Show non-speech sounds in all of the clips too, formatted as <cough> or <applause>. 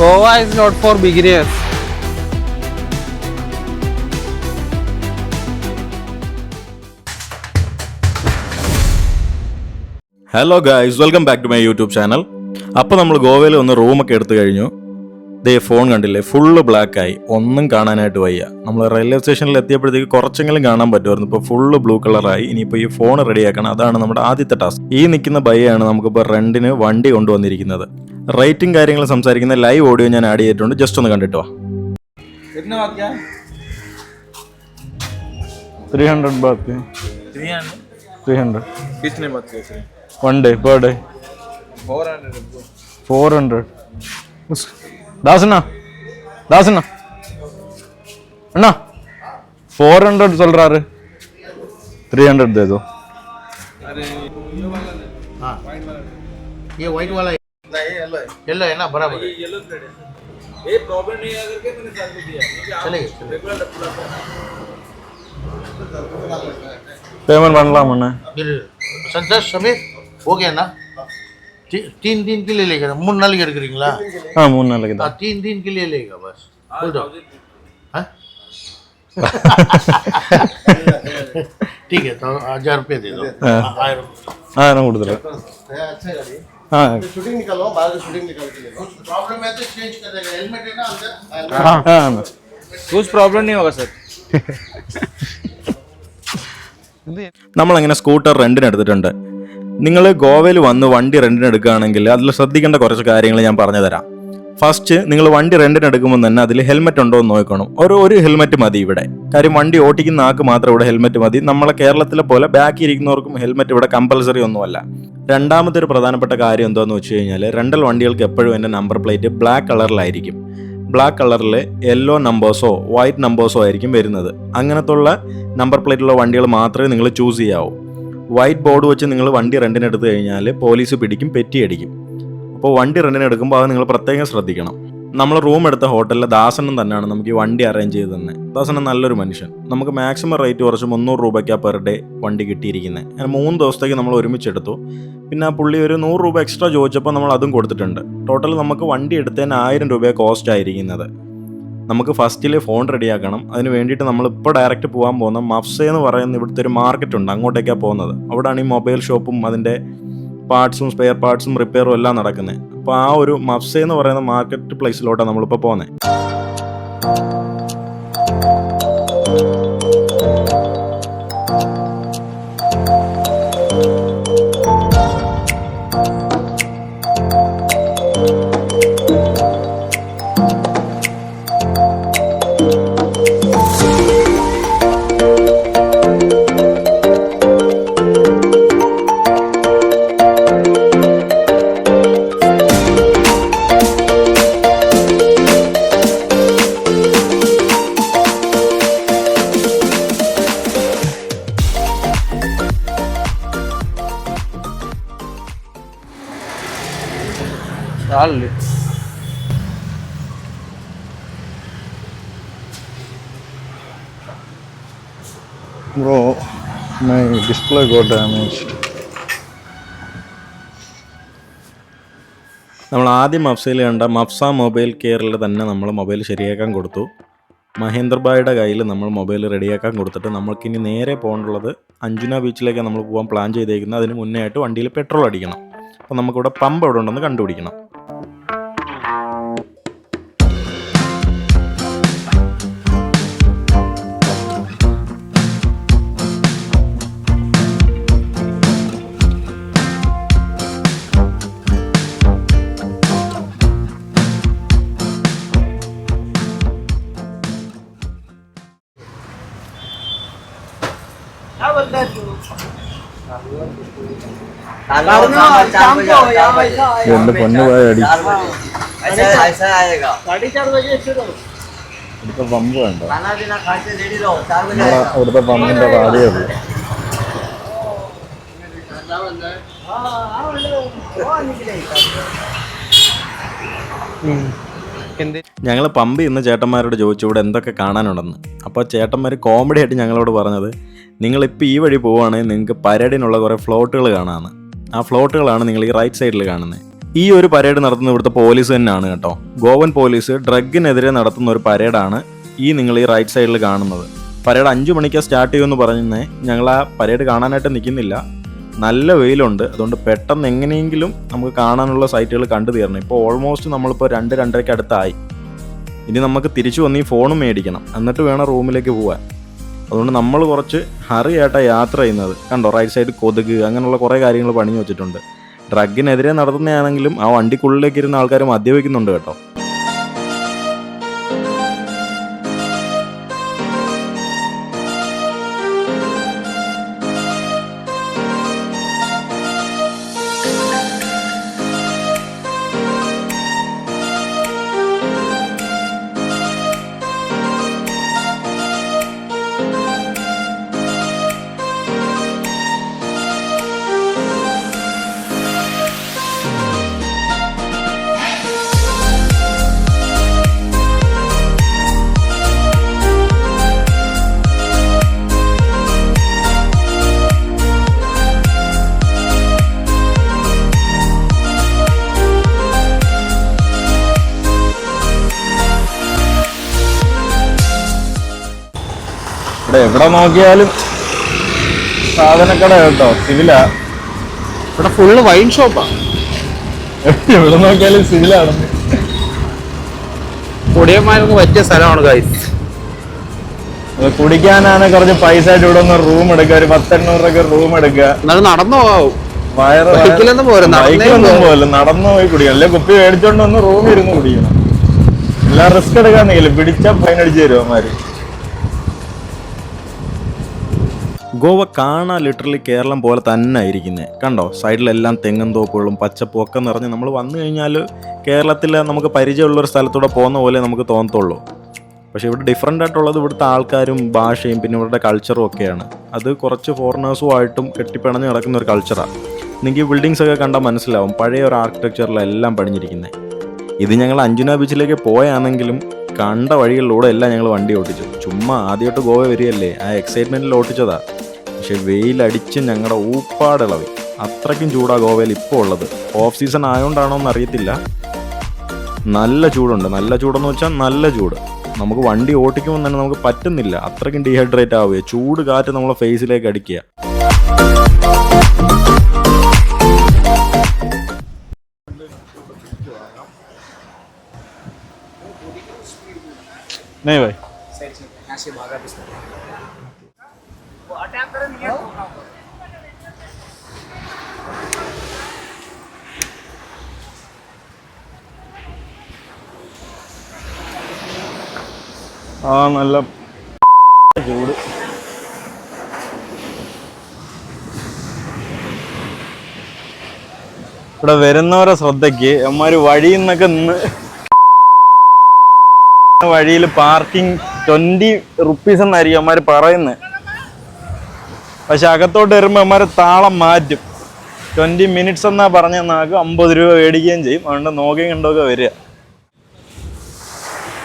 Goa is not for beginners. Hello guys welcome back to my YouTube channel അപ്പോൾ നമ്മൾ ഗോവയിൽ ഒന്ന് റൂമൊക്കെ എടുത്തു കഴിഞ്ഞു. ദേ ഫോൺ കണ്ടില്ലേ? ഫുള്ള് ബ്ലാക്കായി ഒന്നും കാണാനായിട്ട് വയ്യ. നമ്മൾ റെയിൽവേ സ്റ്റേഷനിൽ എത്തിയപ്പോഴത്തേക്ക് കുറച്ചെങ്കിലും കാണാൻ പറ്റുമായിരുന്നു. ഇപ്പോൾ ഫുള്ള് ബ്ലൂ കളറായി ഇനിയിപ്പോൾ ഈ ഫോൺ റെഡിയാക്കണം അതാണ് നമ്മുടെ ആദ്യത്തെ ടാസ്ക് ഈ നിൽക്കുന്ന ബയ്യാണ് നമുക്കിപ്പോൾ റെന്റിന് വണ്ടി കൊണ്ടുവന്നിരിക്കുന്നത്. റേറ്റിംഗ് കാര്യങ്ങളും സംസാരിക്കുന്ന ലൈവ് ഓഡിയോ ഞാൻ ആഡ് ചെയ്തിട്ടുണ്ട്. ജസ്റ്റ് ഒന്ന് കണ്ടിട്ട് വാ. Three hundred bath three hundred one day per day four hundred தாசண்ணா தாசண்ணா அண்ணா ஃபோர் ஹண்ட்ரட் சொல்கிறாரு த்ரீ ஹண்ட்ரட் ஏதோ ஏ ஒயிட் வாலா येलो है ना बराबर है येलो थ्रेड है ये प्रॉब्लम नहीं अगर के मैंने सर को दिया चलेगा रेगुलर पेमेंट பண்ணலாம் அண்ணா பில் சந்தோஷ் சமீர் ஓகே அண்ணா तीन दिन के लिए लेगा மூணு நாளைக்கு எடுக்கிறீங்களா ஆ மூணு நாளைக்கு தான் तीन दिन के लिए लेगा बस बोल दो हां ठीक है तो हजार रुपये दे दो आयरन आयरन கொடுத்துறேன் अच्छा गाड़ी कर देगा हेलमेट नहीं होगा सर നമ്മളങ്ങനെ സ്കൂട്ടർ റെന്റിന് എടുത്തിട്ടുണ്ട്. നിങ്ങൾ ഗോവയിൽ വന്ന് വണ്ടി റെന്റിന് എടുക്കുകയാണെങ്കിൽ അതിൽ ശ്രദ്ധിക്കേണ്ട കുറച്ച് കാര്യങ്ങൾ ഞാൻ പറഞ്ഞു തരാം. ഫസ്റ്റ് നിങ്ങൾ വണ്ടി റെന്റിന് എടുക്കുമ്പോൾ തന്നെ അതിൽ ഹെൽമെറ്റ് ഉണ്ടോ എന്ന് നോക്കണം. ഒരു ഒരു ഹെൽമെറ്റ് മതി ഇവിടെ. കാര്യം വണ്ടി ഓടിക്കുന്ന ആൾക്ക് മാത്രം ഇവിടെ ഹെൽമെറ്റ് മതി. നമ്മളെ കേരളത്തിലെ പോലെ ബാക്കി ഇരിക്കുന്നവർക്കും ഹെൽമെറ്റ് ഇവിടെ കമ്പൽസറി ഒന്നുമല്ല. രണ്ടാമത്തെ ഒരു പ്രധാനപ്പെട്ട കാര്യം എന്താണെന്ന് വെച്ച് കഴിഞ്ഞാൽ റെന്റൽ വണ്ടികൾക്ക് എപ്പോഴും എന്റെ നമ്പർ പ്ലേറ്റ് ബ്ലാക്ക് കളറിലായിരിക്കും. ബ്ലാക്ക് കളറിൽ യെല്ലോ നമ്പേഴ്സോ വൈറ്റ് നമ്പേഴ്സോ ആയിരിക്കും വരുന്നത്. അങ്ങനത്തുള്ള നമ്പർ പ്ലേറ്റുള്ള വണ്ടികൾ മാത്രമേ നിങ്ങൾ ചൂസ് ചെയ്യാവൂ. വൈറ്റ് ബോർഡ് വെച്ച് നിങ്ങൾ വണ്ടി റെന്റിന് എടുത്തു കഴിഞ്ഞാൽ പോലീസ് പിടിക്കും പെറ്റി അടിക്കും. അപ്പോൾ വണ്ടി റെന്റിന് എടുക്കുമ്പോൾ അത് നിങ്ങൾ പ്രത്യേകം ശ്രദ്ധിക്കണം. നമ്മൾ റൂം എടുത്ത ഹോട്ടലിലെ ദാസനം തന്നെയാണ് നമുക്ക് ഈ വണ്ടി അറേഞ്ച് ചെയ്ത് തന്നെ. ദാസനം നല്ലൊരു മനുഷ്യൻ. നമുക്ക് മാക്സിമം റേറ്റ് കുറച്ച് മുന്നൂറ് രൂപയ്ക്കാണ് പെർ ഡേ വണ്ടി കിട്ടിയിരിക്കുന്നത് അങ്ങനെ മൂന്ന് ദിവസത്തേക്ക് നമ്മൾ ഒരുമിച്ചെടുത്തു. പിന്നെ ആ പുള്ളി ഒരു നൂറ് രൂപ എക്സ്ട്രാ ചോദിച്ചപ്പോൾ നമ്മൾ അതും കൊടുത്തിട്ടുണ്ട്. ടോട്ടൽ നമുക്ക് വണ്ടി എടുത്തതിന് ആയിരം രൂപ കോസ്റ്റ് ആയിരിക്കുന്നത്. നമുക്ക് ഫസ്റ്റിൽ ഫോൺ റെഡിയാക്കണം അതിന് വേണ്ടിയിട്ട് നമ്മൾ ഇപ്പോൾ ഡയറക്റ്റ് പോകാൻ പോകുന്ന മഫ്സ എന്ന് പറയുന്ന ഇവിടുത്തെ ഒരു മാർക്കറ്റ് ഉണ്ട്. അങ്ങോട്ടേക്കാണ് പോകുന്നത്. അവിടെയാണ് ഈ മൊബൈൽ ഷോപ്പും അതിന്റെ പാർട്സും സ്പെയർ പാർട്സും റിപ്പയറും എല്ലാം നടക്കുന്നത് അപ്പോൾ ആ ഒരു മഫ്സ എന്ന് പറയുന്ന മാർക്കറ്റ് പ്ലേസിലോട്ടാണ് നമ്മളിപ്പോൾ പോകുന്നത് Dale. Bro my display got damaged നമ്മൾ ആദ്യം മഫ്സയിൽ കണ്ട മഫ്സ മൊബൈൽ കെയറിൽ തന്നെ നമ്മൾ മൊബൈൽ ശരിയാക്കാൻ കൊടുത്തു. മഹേന്ദ്രബായുടെ കയ്യിൽ നമ്മൾ മൊബൈൽ റെഡിയാക്കാൻ കൊടുത്തിട്ട് നമ്മൾക്കിനി നേരെ പോകേണ്ടുള്ളത് അഞ്ജുന ബീച്ചിലേക്ക് നമ്മൾ പോകാൻ പ്ലാൻ ചെയ്തേക്കുന്നത്. അതിന് മുന്നേ ആയിട്ട് വണ്ടിയിൽ പെട്രോൾ അടിക്കണം. അപ്പോൾ നമുക്കിവിടെ പമ്പ് എവിടെ ഉണ്ടെന്ന് കണ്ടുപിടിക്കണം. എന്റെ പൊന്ന് പോയടി ഇവിടുത്തെ പമ്പ് വേണ്ട നമ്മളെ ഇവിടുത്തെ പമ്പിന്റെ കാര്യേ ഉള്ളൂ ഞങ്ങൾ പമ്പ് ഇന്ന് ചേട്ടന്മാരോട് ചോദിച്ചു ഇവിടെ എന്തൊക്കെ കാണാനുണ്ടെന്ന്. അപ്പോൾ ചേട്ടന്മാർ കോമഡി ആയിട്ട് ഞങ്ങളോട് പറഞ്ഞത് നിങ്ങളിപ്പോൾ ഈ വഴി പോവുകയാണെങ്കിൽ നിങ്ങൾക്ക് പരേഡിനുള്ള കുറേ ഫ്ലോട്ടുകൾ കാണാമെന്ന് ആ ഫ്ലോട്ടുകളാണ് നിങ്ങൾ ഈ റൈറ്റ് സൈഡിൽ കാണുന്നത് ഈ ഒരു പരേഡ് നടത്തുന്ന ഇവിടുത്തെ പോലീസ് തന്നെയാണ് കേട്ടോ. ഗോവൻ പോലീസ് ഡ്രഗിനെതിരെ നടത്തുന്ന ഒരു പരേഡാണ് ഈ നിങ്ങൾ ഈ റൈറ്റ് സൈഡിൽ കാണുന്നത്. പരേഡ് അഞ്ചു മണിക്കാണ് സ്റ്റാർട്ട് ചെയ്യുമെന്ന് പറഞ്ഞേ ഞങ്ങൾ ആ പരേഡ് കാണാനായിട്ട് നിൽക്കുന്നില്ല. നല്ല വെയിലുണ്ട്. അതുകൊണ്ട് പെട്ടെന്ന് എങ്ങനെയെങ്കിലും നമുക്ക് കാണാനുള്ള സൈറ്റുകൾ കണ്ടു തീരണം ഇപ്പോൾ ഓൾമോസ്റ്റ് നമ്മളിപ്പോൾ രണ്ട് രണ്ടരയ്ക്ക് അടുത്തായി. ഇനി നമുക്ക് തിരിച്ചു വന്ന് ഈ ഫോണും മേടിക്കണം. എന്നിട്ട് വേണം റൂമിലേക്ക് പോകാൻ അതുകൊണ്ട് നമ്മൾ കുറച്ച് ഹറിയായിട്ടാണ് യാത്ര ചെയ്യുന്നത്. കണ്ടോ റൈറ്റ് സൈഡ് കൊതുക് അങ്ങനെയുള്ള കുറേ കാര്യങ്ങൾ പണിഞ്ഞു വെച്ചിട്ടുണ്ട്. ഡ്രഗിനെതിരെ നടത്തുന്നതാണെങ്കിലും ആ വണ്ടിക്കുള്ളിലേക്ക് ഇരുന്ന ആൾക്കാർ മദ്യപിക്കുന്നുണ്ട് കേട്ടോ. എവിടെ നോക്കിയാലും സാധനക്കട കേട്ടോ സിവിലാ. ഇവിടെ ഫുള്ള് വൈൻ ഷോപ്പാ എവിടെ നോക്കിയാലും സിവിലാണ്. കുടിയന്മാർക്ക് പറ്റിയ സ്ഥലമാണ് ഗൈസ് കുടിക്കാനാണ് കുറച്ച് പൈസ ആയിട്ട് ഇവിടെ ഒന്ന് റൂം എടുക്കുക. ഒരു പത്തെണ്ണൂറ് ഒക്കെ റൂം എടുക്കുക. എന്നാലും നടന്നു പോകാവും. ബൈക്കിലൊന്നും നടന്നേ പോയി കുടിക്കണം. അല്ലെ കുപ്പി മേടിച്ചോണ്ട് വന്ന് റൂമിൽ ഇരുന്ന് കുടിക്കണം. എല്ലാം റിസ്ക് എടുക്കാന്നെങ്കിലും പിടിച്ച ഫൈൻ അടിച്ചു തരും അവന്മാര്. ഗോവ കാണാൻ ലിറ്ററലി കേരളം പോലെ തന്നെ ആയിരിക്കുന്നത് കണ്ടോ? സൈഡിലെല്ലാം തെങ്ങും തോപ്പുകളും പച്ചപ്പൊക്കെ നിറഞ്ഞ് നമ്മൾ വന്നു കഴിഞ്ഞാൽ കേരളത്തിൽ നമുക്ക് പരിചയമുള്ള ഒരു സ്ഥലത്തൂടെ പോകുന്ന പോലെ നമുക്ക് തോന്നത്തുള്ളൂ. പക്ഷേ ഇവിടെ ഡിഫറെന്റ് ആയിട്ടുള്ളത് ഇവിടുത്തെ ആൾക്കാരും ഭാഷയും പിന്നെ ഇവരുടെ കൾച്ചറും ഒക്കെയാണ്. അത് കുറച്ച് ഫോറിനേഴ്സുമായിട്ടും കെട്ടിപ്പിണഞ്ഞ് നടക്കുന്ന ഒരു കൾച്ചറാണ് നിങ്ങൾക്ക് ബിൽഡിങ്സ് ഒക്കെ കണ്ടാൽ മനസ്സിലാവും. പഴയ ഒരു ആർക്കിടെക്ചറിലെല്ലാം പണിഞ്ഞിരിക്കുന്നത് ഇത് ഞങ്ങൾ അഞ്ജുന ബീച്ചിലേക്ക് പോയാണെങ്കിലും കണ്ട വഴികളിലൂടെ എല്ലാം ഞങ്ങൾ വണ്ടി ഓടിച്ചു ചുമ്മാ ആദ്യമായിട്ട് ഗോവ വരികയല്ലേ? ആ എക്സൈറ്റ്മെന്റിൽ ഓട്ടിച്ചതാ. പക്ഷെ വെയിലടിച്ച് ഞങ്ങളുടെ ഊപ്പാടിളവി അത്രയ്ക്കും ചൂടാ ഗോവയിൽ ഇപ്പോൾ ഉള്ളത് ഓഫ് സീസൺ ആയതുകൊണ്ടാണോ എന്ന് അറിയത്തില്ല നല്ല ചൂടുണ്ട് നല്ല ചൂടെന്ന് വെച്ചാൽ നല്ല ചൂട് നമുക്ക് വണ്ടി ഓട്ടിക്കുമ്പോൾ തന്നെ നമുക്ക് പറ്റുന്നില്ല അത്രയ്ക്കും ഡീഹൈഡ്രേറ്റ് ആവുകയെ ചൂട് കാറ്റ് നമ്മളെ ഫേസിലേക്ക് അടിക്കുക नहीं भाई ആ നല്ല ചൂട്. ഇവിടെ വരുന്നവരെ ശ്രദ്ധയ്ക്ക്. അമ്മമാര് വഴിയിൽ നിന്നൊക്കെ നിന്ന് വഴിയിൽ പാർക്കിംഗ് ട്വന്റി റുപ്പീസ് എന്നായിരിക്കും അമ്മമാര് പറയുന്നത് പക്ഷെ അകത്തോട്ട് വരുമ്പോൾ അമ്മമാര് താളം മാറ്റും. ട്വന്റി മിനിറ്റ്സ് എന്നാ പറഞ്ഞ നാക്ക് അമ്പത് രൂപ മേടിക്കുകയും ചെയ്യും. അതുകൊണ്ട് നോക്കിയും കണ്ടൊക്കെ വരിക.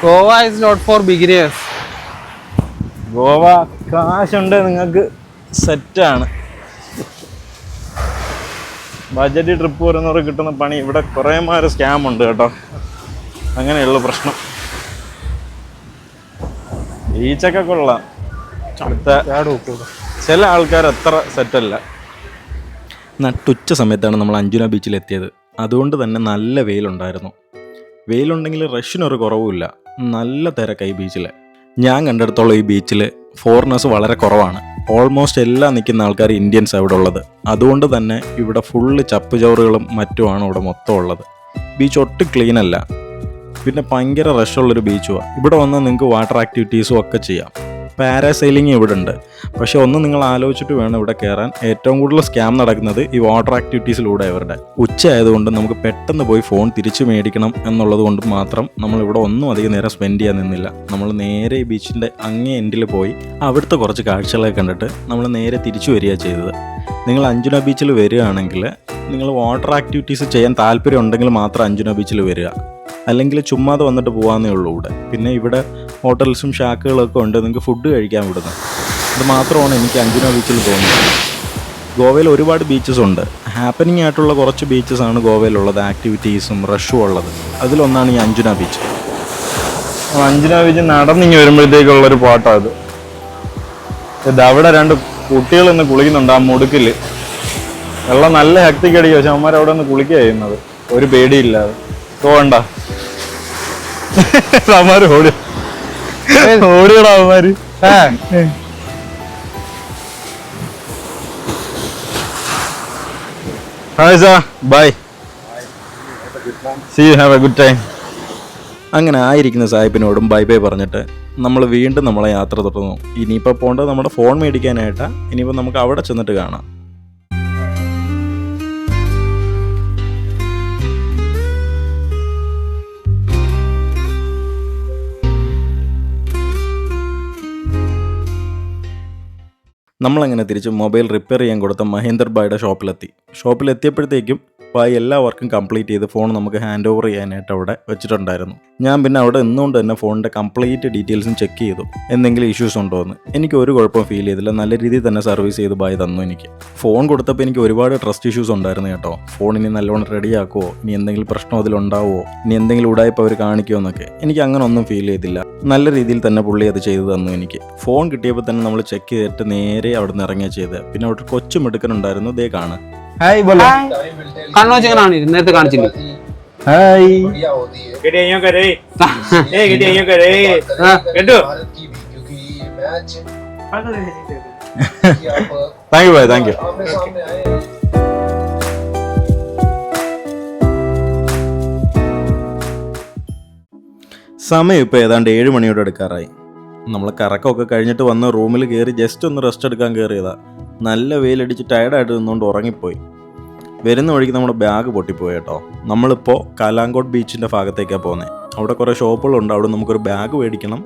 Goa is not for beginners Goa കാശുണ്ട് നിങ്ങൾക്ക് സെറ്റാണ് ബജറ്റ് ട്രിപ്പ് വരുന്നവർ കിട്ടുന്ന പണി ഇവിടെ കുറേ മാറി സ്കാം ഉണ്ട് കേട്ടോ. അങ്ങനെയുള്ള പ്രശ്നം. ബീച്ചൊക്കെ കൊള്ളാം. അടുത്ത ചില ആൾക്കാർ അത്ര സെറ്റല്ല നട്ടുച്ച സമയത്താണ് നമ്മൾ അഞ്ജുന ബീച്ചിൽ എത്തിയത്. അതുകൊണ്ട് തന്നെ നല്ല വെയിലുണ്ടായിരുന്നു. വെയിലുണ്ടെങ്കിൽ റഷ്യനൊരു കുറവുമില്ല. നല്ല തിരക്കായി ബീച്ചിൽ ഞാൻ കണ്ടെടുത്തോളം ഈ ബീച്ചിൽ ഫോറിനേഴ്സ് വളരെ കുറവാണ്. ഓൾമോസ്റ്റ് എല്ലാം നിൽക്കുന്ന ആൾക്കാർ ഇന്ത്യൻസ് അവിടെ ഉള്ളത്. അതുകൊണ്ട് തന്നെ ഇവിടെ ഫുള്ള് ചപ്പുചവറുകളും മറ്റുമാണ് ഇവിടെ മൊത്തം ഉള്ളത്. ബീച്ച് ഒട്ടും ക്ലീൻ അല്ല. പിന്നെ ഭയങ്കര റഷുള്ളൊരു ബീച്ചുമാണ് ഇവിടെ വന്നാൽ നിങ്ങൾക്ക് വാട്ടർ ആക്ടിവിറ്റീസും ഒക്കെ ചെയ്യാം. പാരാസൈലിംഗ് ഇവിടെ ഉണ്ട് പക്ഷെ ഒന്ന് നിങ്ങൾ ആലോചിച്ചിട്ട് വേണം ഇവിടെ കയറാൻ. ഏറ്റവും കൂടുതൽ സ്കാം നടക്കുന്നത് ഈ വാട്ടർ ആക്ടിവിറ്റീസിലൂടെ ഇവരുടെ ഉച്ച ആയതുകൊണ്ട് നമുക്ക് പെട്ടെന്ന് പോയി ഫോൺ തിരിച്ചു മേടിക്കണം എന്നുള്ളത് കൊണ്ട് മാത്രം നമ്മൾ ഇവിടെ ഒന്നും അധികം നേരം സ്പെൻഡ് ചെയ്യാൻ നിന്നില്ല. നമ്മൾ നേരെ ബീച്ചിന്റെ അങ്ങേ എൻഡിൽ പോയി അവിടുത്തെ കുറച്ച് കാഴ്ചകളൊക്കെ കണ്ടിട്ട് നമ്മൾ നേരെ തിരിച്ചു വരിക ചെയ്തത്. നിങ്ങൾ അഞ്ജുന ബീച്ചിൽ വരികയാണെങ്കിൽ നിങ്ങൾ വാട്ടർ ആക്ടിവിറ്റീസ് ചെയ്യാൻ താല്പര്യം ഉണ്ടെങ്കിൽ മാത്രം അഞ്ജുന ബീച്ചിൽ വരിക. അല്ലെങ്കിൽ ചുമ്മാതെ വന്നിട്ട് പോകാമെന്നേ ഉള്ളൂ ഇവിടെ. പിന്നെ ഇവിടെ ഹോട്ടൽസും ഷാക്കുകളൊക്കെ ഉണ്ട്. നിങ്ങൾക്ക് ഫുഡ് കഴിക്കാൻ വിടുന്നത് ഇത് മാത്രമാണ് എനിക്ക് അഞ്ചിനോ ബീച്ചിൽ തോന്നുന്നത് ഗോവയിൽ ഒരുപാട് ബീച്ചസ് ഉണ്ട്. ഹാപ്പനിങ് ആയിട്ടുള്ള കുറച്ച് ബീച്ചസ് ആണ് ഗോവയിലുള്ളത്. ആക്ടിവിറ്റീസും റഷും ഉള്ളത്. അതിലൊന്നാണ് ഈ അഞ്ജുന ബീച്ച് അഞ്ജന ബീച്ച് നടന്നിങ്ങി വരുമ്പോഴത്തേക്കുള്ളൊരു പാട്ടാണ് അത്. ഇത് അവിടെ രണ്ട് കുട്ടികൾ ഇന്ന് കുളിക്കുന്നുണ്ട് ആ മുടുക്കിൽ വെള്ളം നല്ല ശക്തിക്ക് അടിക്കും പക്ഷെ അമ്മമാർ അവിടെ നിന്ന് കുളിക്കുക ചെയ്യുന്നത്. ഒരു പേടിയില്ലാതെ. പോകണ്ട <laughs> അമ്മമാർ ഓടി ഓടിയടാ അവന്മാര്. ഹായ് സാ bye. See you have a good time അങ്ങനെ ആയിരിക്കുന്ന സാഹിബിനോടും ബൈ ബൈ പറഞ്ഞിട്ട് നമ്മൾ വീണ്ടും നമ്മളെ യാത്ര തുടർന്നു. ഇനിയിപ്പോൾ പോകേണ്ടത് നമ്മുടെ ഫോൺ മേടിക്കാനായിട്ടാണ് ഇനിയിപ്പോൾ നമുക്ക് അവിടെ ചെന്നിട്ട് കാണാം. നമ്മളങ്ങനെ തിരിച്ച് മൊബൈൽ റിപ്പയർ ചെയ്യാൻ കൊടുത്ത മഹേന്ദർ ബായുടെ ഷോപ്പിലെത്തി. ഷോപ്പിലെത്തിയപ്പോഴത്തേക്കും ബായ് എല്ലാ വർക്കും കംപ്ലീറ്റ് ചെയ്ത് ഫോൺ നമുക്ക് ഹാൻഡ് ഓവർ ചെയ്യാനായിട്ട് അവിടെ വെച്ചിട്ടുണ്ടായിരുന്നു. ഞാൻ പിന്നെ അവിടെ നിന്നുകൊണ്ട് തന്നെ ഫോണിന്റെ കംപ്ലീറ്റ് ഡീറ്റെയിൽസും ചെക്ക് ചെയ്തു. എന്തെങ്കിലും ഇഷ്യൂസ് ഉണ്ടോ എന്ന്. എനിക്ക് ഒരു കുഴപ്പം ഫീൽ ചെയ്തില്ല. നല്ല രീതിയിൽ തന്നെ സർവീസ് ചെയ്ത് ബായ് തന്നു എനിക്ക്. ഫോൺ കൊടുത്തപ്പോൾ എനിക്ക് ഒരുപാട് ട്രസ്റ്റ് ഇഷ്യൂസ് ഉണ്ടായിരുന്നു കേട്ടോ. ഫോൺ ഇനി നല്ലോണം റെഡി ആക്കുമോ ഇനി എന്തെങ്കിലും പ്രശ്നം അതിലുണ്ടാവുമോ ഇനി എന്തെങ്കിലും ഉടായ്പ അവർ കാണിക്കുമോ എന്നൊക്കെ. എനിക്ക് അങ്ങനെ ഒന്നും ഫീൽ ചെയ്തില്ല. നല്ല രീതിയിൽ തന്നെ പുള്ളി അത് ചെയ്തു തന്നു എനിക്ക്. ഫോൺ കിട്ടിയപ്പോൾ തന്നെ നമ്മൾ ചെക്ക് ചെയ്തിട്ട് നേരെ അവിടെ നിന്ന് ഇറങ്ങിയ ചെയ്ത്. പിന്നെ അവിടെ കൊച്ചു മിടുക്കനുണ്ടായിരുന്നു ദേ കാണ്. ഹായ് ബോലോ കണ്ണോ ചെങ്ങനാണ് നേരത്തെ കാണിച്ചില്ലേ hi thank you bye thank you സമയം ഇപ്പോൾ ഏതാണ്ട് ഏഴ് മണിയോടെ എടുക്കാറായി. നമ്മൾ കറക്കമൊക്കെ കഴിഞ്ഞിട്ട് വന്ന് റൂമിൽ കയറി ജസ്റ്റ് ഒന്ന് റെസ്റ്റ് എടുക്കാൻ കയറിയതാണ് നല്ല വെയിലടിച്ച് ടയർഡായിട്ട് നിന്നുകൊണ്ട് ഉറങ്ങിപ്പോയി. വരുന്ന വഴിക്ക് നമ്മുടെ ബാഗ് പൊട്ടിപ്പോയി കേട്ടോ. നമ്മളിപ്പോൾ കാലാങ്കോട്ട് ബീച്ചിന്റെ ഭാഗത്തേക്കാണ് പോകുന്നത് അവിടെ കുറേ ഷോപ്പുകളുണ്ട്. അവിടെ നമുക്കൊരു ബാഗ് മേടിക്കണം.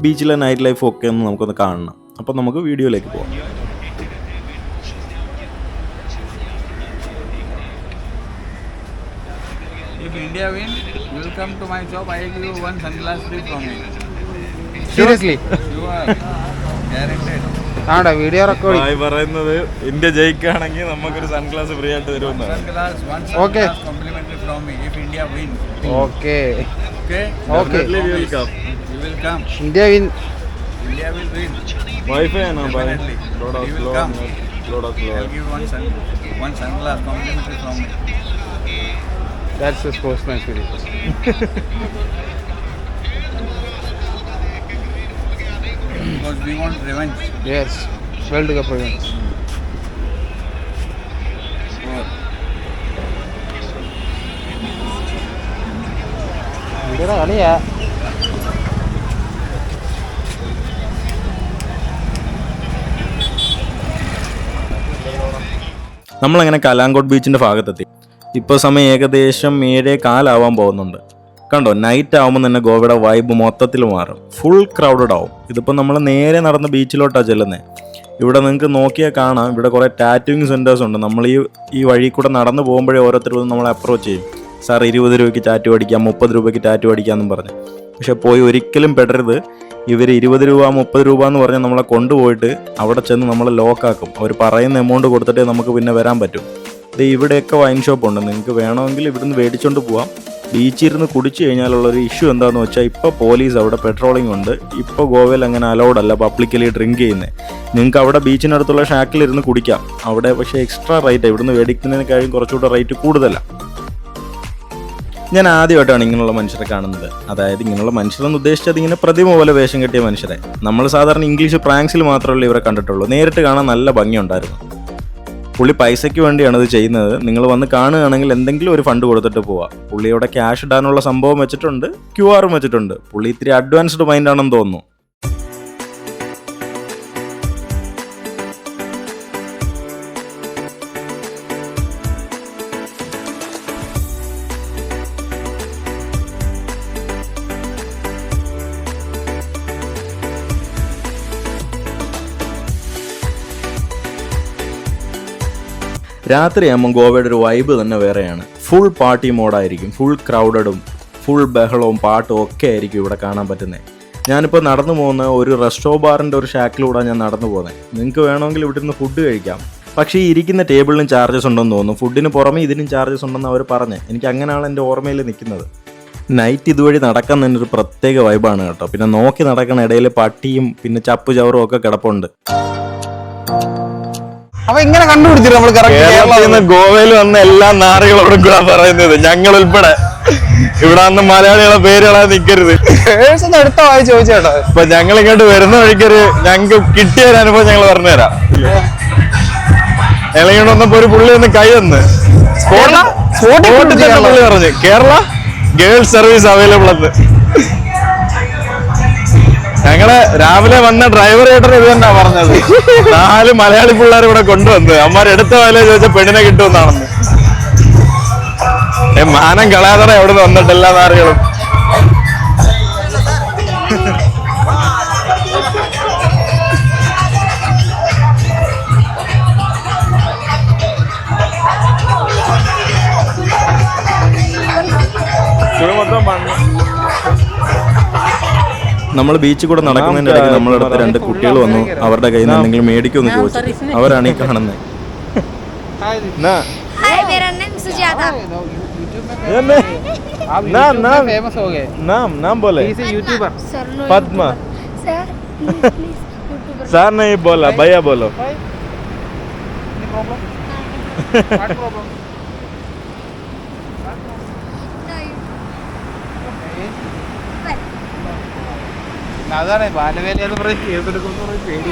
ബീച്ചിലെ നൈറ്റ് ലൈഫ് ഒക്കെ ഒന്ന് നമുക്കൊന്ന് കാണണം. അപ്പോൾ നമുക്ക് വീഡിയോയിലേക്ക് പോകാം If India win, you will come to my shop. I give you one sunglass free from me. Seriously You are guaranteed. ആടാ വീഡിയോ റെക്കോർഡ് ഭായ് പറയുന്നത് ഇന്ത്യ ജയിക്കുകയാണെങ്കിൽ നമുക്കൊരു സൺഗ്ലാസ് ഫ്രീ ആയിട്ട് തരുമെന്നാണ് Sunglass, one Okay. sunglass complimentary from me. If India win, okay okay? Okay. You will come. Because we want revenge. Yes, World Cup revenge. ഇവിടെ കളിയാ നമ്മളങ്ങനെ കലാങ്കോട്ട് ബീച്ചിന്റെ ഭാഗത്തെത്തി ഇപ്പോൾ സമയം ഏകദേശം ഏഴേ കാലാവാൻ പോകുന്നുണ്ട് കണ്ടോ നൈറ്റ് ആവുമ്പോൾ തന്നെ ഗോവയുടെ വൈബ് മൊത്തത്തിൽ മാറും. ഫുൾ ക്രൗഡഡ് ആവും. ഇതിപ്പോൾ നമ്മൾ നേരെ നടന്ന് ബീച്ചിലോട്ടാണ് ചെല്ലുന്നത് ഇവിടെ നിങ്ങൾക്ക് നോക്കിയാൽ കാണാം. ഇവിടെ കുറേ ടാറ്റൂയിങ് സെന്റേഴ്സ് ഉണ്ട്. നമ്മൾ ഈ ഈ വഴി കൂടെ നടന്നു പോകുമ്പോഴേ ഓരോരുത്തർ നമ്മളെ അപ്രോച്ച് ചെയ്യും. സാർ ഇരുപത് രൂപയ്ക്ക് ടാറ്റു അടിക്കാം മുപ്പത് രൂപയ്ക്ക് ടാറ്റു അടിക്കാമെന്നും പറഞ്ഞ്. പക്ഷെ പോയി ഒരിക്കലും പെടരുത്. ഇവർ ഇരുപത് രൂപ മുപ്പത് രൂപ എന്ന് പറഞ്ഞ് നമ്മളെ കൊണ്ടുപോയിട്ട് അവിടെ ചെന്ന് നമ്മളെ ലോക്കാക്കും അവർ പറയുന്ന എമൗണ്ട് കൊടുത്തിട്ടേ നമുക്ക് പിന്നെ വരാൻ പറ്റും. ഇത് ഇവിടെയൊക്കെ വൈൻ ഷോപ്പ് ഉണ്ട്. നിങ്ങൾക്ക് വേണമെങ്കിൽ ഇവിടുന്ന് മേടിച്ചുകൊണ്ട് പോവാം. ബീച്ചിൽ ഇരുന്ന് കുടിച്ചു കഴിഞ്ഞാലുള്ളൊരു ഇഷ്യൂ എന്താണെന്ന് വെച്ചാൽ ഇപ്പോൾ പോലീസ് അവിടെ പെട്രോളിംഗ് ഉണ്ട്. ഇപ്പോൾ ഗോവയിൽ അങ്ങനെ അലൗഡ് അല്ല പബ്ലിക്കലി ഡ്രിങ്ക് ചെയ്യുന്നത് നിങ്ങൾക്ക് അവിടെ ബീച്ചിനടുത്തുള്ള ഷാക്കിൽ ഇരുന്ന് കുടിക്കാം. അവിടെ പക്ഷേ എക്സ്ട്രാ റേറ്റ് ഇവിടുന്ന് മേടിക്കുന്നതിനേക്കാളും കുറച്ചുകൂടെ റേറ്റ് കൂടുതലാണ് ഞാൻ ആദ്യമായിട്ടാണ് ഇങ്ങനെയുള്ള മനുഷ്യരെ കാണുന്നത്. അതായത് ഇങ്ങനെയുള്ള മനുഷ്യരെന്ന് ഉദ്ദേശിച്ചത് ഇങ്ങനെ പ്രതിമ പോലെ വേഷം കെട്ടിയ മനുഷ്യരെ. നമ്മൾ സാധാരണ ഇംഗ്ലീഷ് പ്രാങ്ക്സിൽ മാത്രമല്ല ഇവരെ കണ്ടിട്ടുള്ളൂ. നേരിട്ട് കാണാൻ നല്ല ഭംഗിയുണ്ടായിരുന്നു. പുള്ളി പൈസയ്ക്ക് വേണ്ടിയാണ് ഇത് ചെയ്യുന്നത്. നിങ്ങൾ വന്ന് കാണുകയാണെങ്കിൽ എന്തെങ്കിലും ഒരു ഫണ്ട് കൊടുത്തിട്ട് പോവാം. പുള്ളിയുടെ ക്യാഷ് ഇടാനുള്ള സംഭവം വെച്ചിട്ടുണ്ട് ക്യു ആറും വെച്ചിട്ടുണ്ട്. പുള്ളി ഇത്തിരി അഡ്വാൻസ്ഡ് മൈൻഡ് ആണെന്ന് തോന്നുന്നു. രാത്രിയാകുമ്പോൾ ഗോവയുടെ ഒരു വൈബ് തന്നെ വേറെയാണ്. ഫുൾ പാർട്ടി മോഡായിരിക്കും ഫുൾ ക്രൗഡഡും ഫുൾ ബഹളവും പാട്ടും ഒക്കെ ആയിരിക്കും ഇവിടെ കാണാൻ പറ്റുന്നത് ഞാനിപ്പോൾ നടന്നു പോകുന്ന ഒരു റെസ്റ്റോ ബാറിന്റെ ഒരു ഷാക്കിലൂടെ ഞാൻ നടന്നു പോകുന്നത് നിങ്ങൾക്ക് വേണമെങ്കിൽ ഇവിടെ നിന്ന് ഫുഡ് കഴിക്കാം. പക്ഷേ ഈ ഇരിക്കുന്ന ടേബിളിനും ചാർജസ് ഉണ്ടെന്ന് തോന്നുന്നു. ഫുഡിന് പുറമെ ഇതിനും ചാർജസ് ഉണ്ടെന്ന് അവർ പറഞ്ഞു. എനിക്ക് അങ്ങനെയാണ് എന്റെ ഓർമ്മയിൽ നിൽക്കുന്നത്. നൈറ്റ് ഇതുവഴി നടക്കാൻ തന്നെ ഒരു പ്രത്യേക വൈബാണ് കേട്ടോ. പിന്നെ നോക്കി നടക്കുന്ന ഇടയിൽ പട്ടിയും പിന്നെ ചപ്പു ചവറും ഒക്കെ കിടപ്പുണ്ട്. അപ്പൊ ഇങ്ങനെ കണ്ടുപിടിച്ചിട്ട് നമ്മൾ കേരളത്തിൽ നിന്ന് ഗോവയിൽ വന്ന എല്ലാ നാടുകളോടും കൂടെ പറയുന്നത് ഞങ്ങൾ ഉൾപ്പെടെ ഇവിടെ വന്ന് മലയാളികളെ പേരുകളാ നിക്കരുത്. അടുത്ത വായി ചോദിച്ചേട്ടോ. ഇപ്പൊ ഞങ്ങൾ ഇങ്ങോട്ട് വരുന്ന വഴിക്കൊരു ഞങ്ങൾക്ക് കിട്ടിയ ഒരു അനുഭവം ഞങ്ങൾ പറഞ്ഞുതരാം. ഞങ്ങൾ ഇങ്ങോട്ട് വന്നപ്പോ ഒരു പുള്ളി ഒന്ന് കൈ തന്ന്. സ്പോട്ടിൽ പുള്ളി പറഞ്ഞു കേരള ഗേൾസ് സർവീസ് അവൈലബിൾ എന്ന്. ഞങ്ങൾ രാവിലെ വന്ന ഡ്രൈവർ ഏട്ടൻ ഇത് തന്നെ പറഞ്ഞത്. നാല് മലയാളി പിള്ളേർ ഇവിടെ കൊണ്ടുവന്ന് അമ്മാർ എടുത്ത വേല ചോദിച്ച പെണ്ണിനെ കിട്ടുമെന്നാണെന്ന്. മാനം കളയാതെ എവിടെ നിന്ന് വന്നിട്ട് എല്ലാ നാറുകളും. നമ്മൾ ബീച്ചിൽ കൂടെ നടക്കുന്നതിന്റെ ഇടയ്ക്ക് നമ്മളടുത്ത് രണ്ട് കുട്ടികൾ വന്നു അവരുടെ കയ്യിൽ നിന്ന് എന്തെങ്കിലും മേടിക്കുമെന്ന് ചോദിച്ചു അവരാണ് ഈ കാണുന്നത് हाय मेरा नाम सुजाता आप ना, YouTube ना। में फेमस हो गए नाम नाम बोले He is a YouTuber. Sir no Padma sir please please youtuber sir नहीं बोला भैया बोलो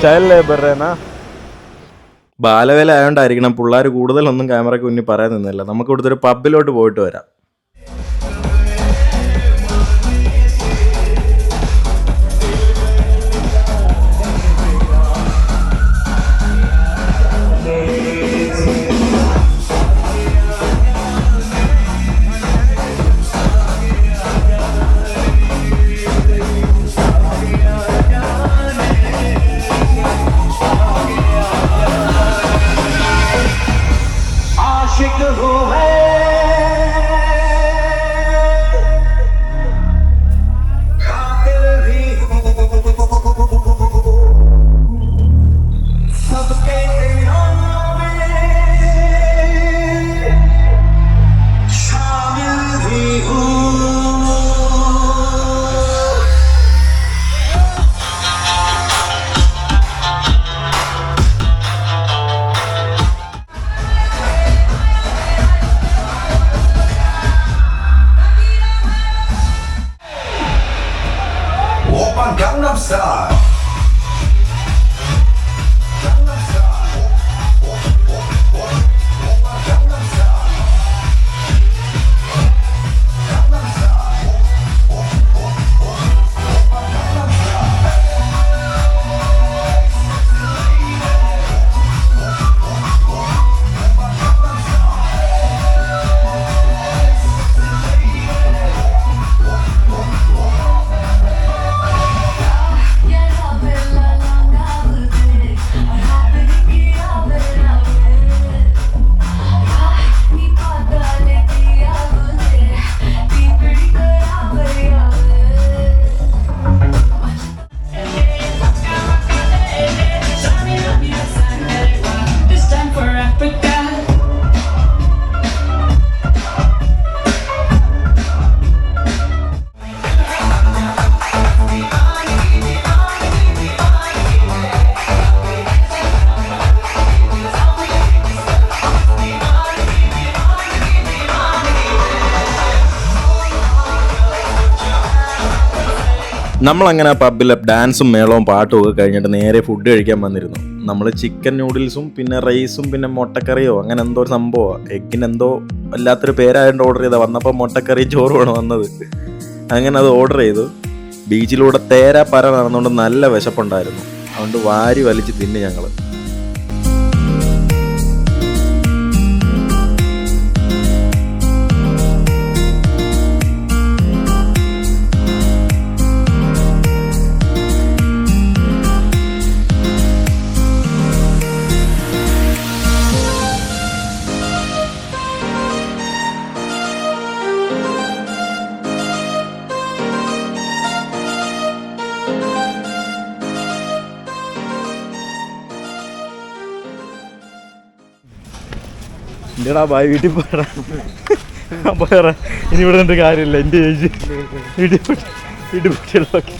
ചൈൽഡ് ലേബർ ബാലവേല ആയതുകൊണ്ടായിരിക്കണം പിള്ളേർ കൂടുതലൊന്നും ക്യാമറയ്ക്ക് മുന്നിൽ പറയാൻ നിന്നില്ല. നമുക്ക് ഇവിടുത്തെ ഒരു പബ്ബിലോട്ട് പോയിട്ട് വരാം. നമ്മളങ്ങനെ പബ്ബിൽ ഡാൻസും മേളവും പാട്ടും ഒക്കെ കഴിഞ്ഞിട്ട് നേരെ ഫുഡ് കഴിക്കാൻ വന്നിരുന്നു. നമ്മൾ ചിക്കൻ നൂഡിൽസും പിന്നെ റൈസും പിന്നെ മുട്ടക്കറിയോ അങ്ങനെ എന്തോ ഒരു സംഭവമാണ് എഗ്ഗിനെന്തോ വല്ലാത്തൊരു പേരായതുകൊണ്ട് ഓർഡർ ചെയ്താൽ വന്നപ്പോൾ മുട്ടക്കറി ചോറുമാണ് വന്നത്. അങ്ങനെ അത് ഓർഡർ ചെയ്തു. ബീച്ചിലൂടെ തേരാ പര നടന്നുകൊണ്ട് നല്ല വിശപ്പുണ്ടായിരുന്നു. അതുകൊണ്ട് വാരി വലിച്ച് തിന്നു ഞങ്ങൾ എന്റെടാ ബായ് വീട്ടിൽ പോയടാ പോയറാ ഇനി ഇവിടെ നിന്നിട്ട് കാര്യമില്ല എന്റെ ഏജ്. വീട്ടിൽ പോയി- വീട്ടിൽ കുട്ടികളൊക്കെ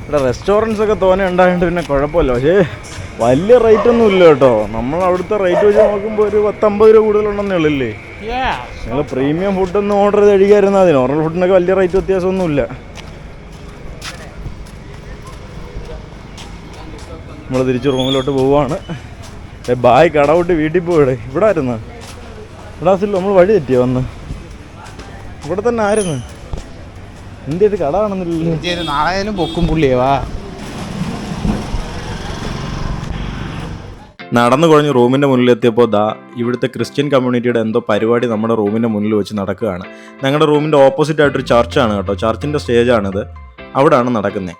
ഇവിടെ റെസ്റ്റോറന്റ്സ് ഒക്കെ തോനെ ഉണ്ടായതുകൊണ്ട് പിന്നെ കുഴപ്പമില്ല. പക്ഷേ വലിയ റേറ്റ് ഒന്നും ഇല്ല കേട്ടോ. നമ്മൾ അവിടുത്തെ റേറ്റ് വെച്ച് നോക്കുമ്പോൾ ഒരു പത്തമ്പത് രൂപ കൂടുതലുണ്ടെന്നേ ഉള്ളില്ലേ? നിങ്ങൾ പ്രീമിയം ഫുഡൊന്നും ഓർഡർ ചെയ്ത് കഴിക്കാതിരുന്നാൽ അതിന് നോർമൽ ഫുഡിനൊക്കെ വലിയ റേറ്റ് വ്യത്യാസമൊന്നുമില്ല. നമ്മൾ തിരിച്ച് റൂമിലോട്ട് പോവുകയാണ്. ബായ് കടവിട്ട് വീട്ടിൽ പോയിടെ? ഇവിടെ ആയിരുന്നു? ഇവിടെ നമ്മൾ വഴി തെറ്റിയോ വന്ന് ഇവിടെ തന്നെ ആയിരുന്നു. എന്റെ ഇത് കട കാണുന്നില്ലല്ലോ നാളെയായാലും പൊക്കും പുള്ളിയവാ നടന്നു കുഴഞ്ഞ് റൂമിന്റെ മുന്നിലെത്തിയപ്പോൾ ദാ ഇവിടുത്തെ ക്രിസ്ത്യൻ കമ്മ്യൂണിറ്റിയുടെ എന്തോ പരിപാടി നമ്മുടെ റൂമിന്റെ മുന്നിൽ വെച്ച് നടക്കുകയാണ്. ഞങ്ങളുടെ റൂമിന്റെ ഓപ്പോസിറ്റ് ആയിട്ടൊരു ചർച്ചാണ് കേട്ടോ. ചർച്ചിന്റെ സ്റ്റേജാണിത്. അവിടെയാണ് നടക്കുന്നത്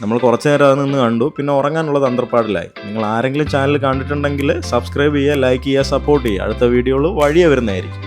നമ്മൾ കുറച്ച് നേരം അത് നിന്ന് കണ്ടു. പിന്നെ ഉറങ്ങാനുള്ള തന്ത്രപ്പാടിലായി. നിങ്ങൾ ആരെങ്കിലും ചാനൽ കണ്ടിട്ടുണ്ടെങ്കിൽ സബ്സ്ക്രൈബ് ചെയ്യുക ലൈക്ക് ചെയ്യുക സപ്പോർട്ട് ചെയ്യുക. അടുത്ത വീഡിയോകൾ വഴിയെ വരുന്നതായിരിക്കും.